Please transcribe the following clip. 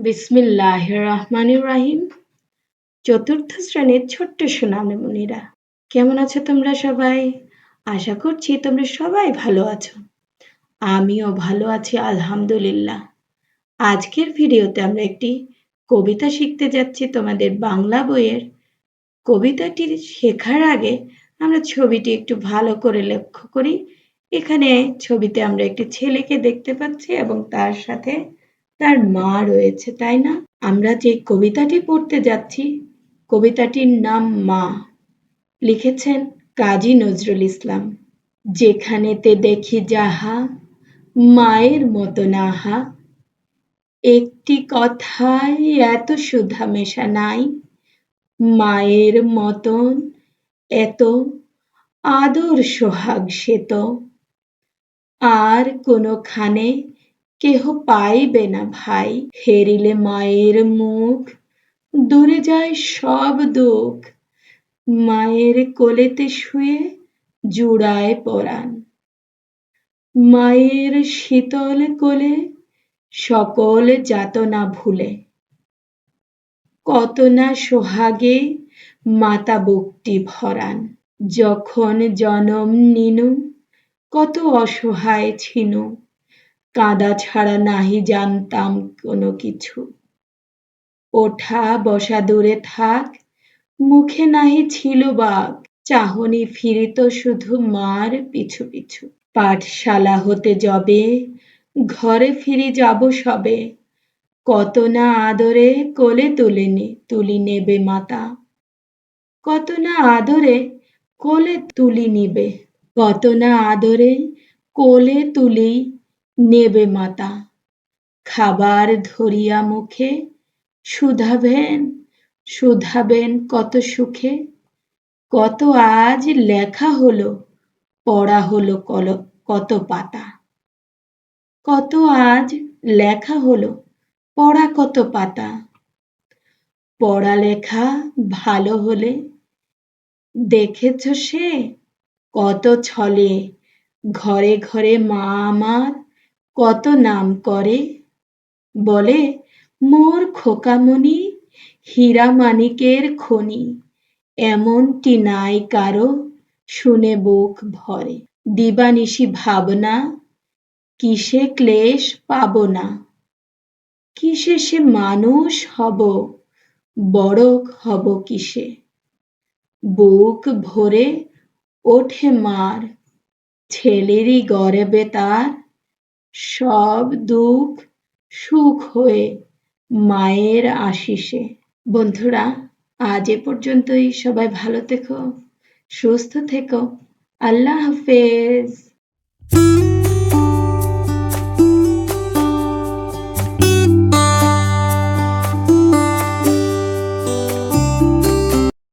বিসমিল্লাহ রাহিম চতুর্থ শ্রেণির ছোট্ট সোনামণিরা কেমন আছো তোমরা সবাই? আশা করছি তোমরা সবাই ভালো আছো। আমিও ভালো আছি, আলহামদুলিল্লাহ। আজকের ভিডিওতে আমরা একটি কবিতা শিখতে যাচ্ছি তোমাদের বাংলা বইয়ের। কবিতাটি শেখার আগে আমরা ছবিটি একটু ভালো করে লক্ষ্য করি। এখানে ছবিতে আমরা একটি ছেলেকে দেখতে পাচ্ছি এবং তার সাথে তার মা রয়েছে, তাই না? আমরা যে কবিতাটি পড়তে যাচ্ছি, কবিতাটির নাম মা। লিখেছেন কাজী নজরুল ইসলাম। যেখানেতে দেখি যাহা, মায়ের মতো নাহা। একটি কথায় এত সুধা মেশা নাই। মায়ের মতন এত আদর সোহাগ সে তো। আর কোনোখানে কেহ পাইবে না ভাই। হেরিলে মায়ের মুখ, দূরে যায় সব দুঃখ। মায়ের কোলেতে শুয়ে জুড়ায় পরাণ। মায়ের শীতল কোলে সকল যাতনা ভুলে। কত না সোহাগে মাতা বুকটি ভরান যখন জনম নিনু কত অসহায় ছিনু। কাঁদা ছাড়া নাহি জানতাম কোনো কিছু। ওঠা, বসা, দূরে থাক, মুখে নাহি ছিল বাঘ। চাহনি ফিরিত শুধু মার পিছু পিছু। পাঠশালা হতে যবে, ঘরে ফিরি যাব সবে। কত না আদরে কোলে তুলে নে তুলি নেবে মাতা। কত না আদরে কোলে তুলি নিবে। কত না আদরে কোলে তুলি নেবে মাতা। খাবার ধরিয়া মুখে সুধাবেন সুধাবেন কত সুখে। কত আজ লেখা হলো, পড়া হলো কল, কত পাতা। কত আজ লেখা হলো, পড়া কত পাতা। পড়ালেখা ভালো হলে দেখেছ সে কত ছলে? ঘরে ঘরে মা আমার কত নাম করে? বলে, মোর খোকামণি হীরা মানিকের খনি। এমনটি নাই কারও শুনে বুক ভরে। দিবানিশি ভাবনা, কিসে ক্লেশ পাব না? কিসে সে মানুষ হব, বড় হব কিসে? বুক ভরে ওঠে মার, ছেলেরই গর্বে তার সব দুঃখ সুখ হয়ে মায়ের আশিসে। বন্ধুরা, আজ এ পর্যন্তই। সবাই ভালো থেকো, সুস্থ থেকো। আল্লাহ হাফেজ।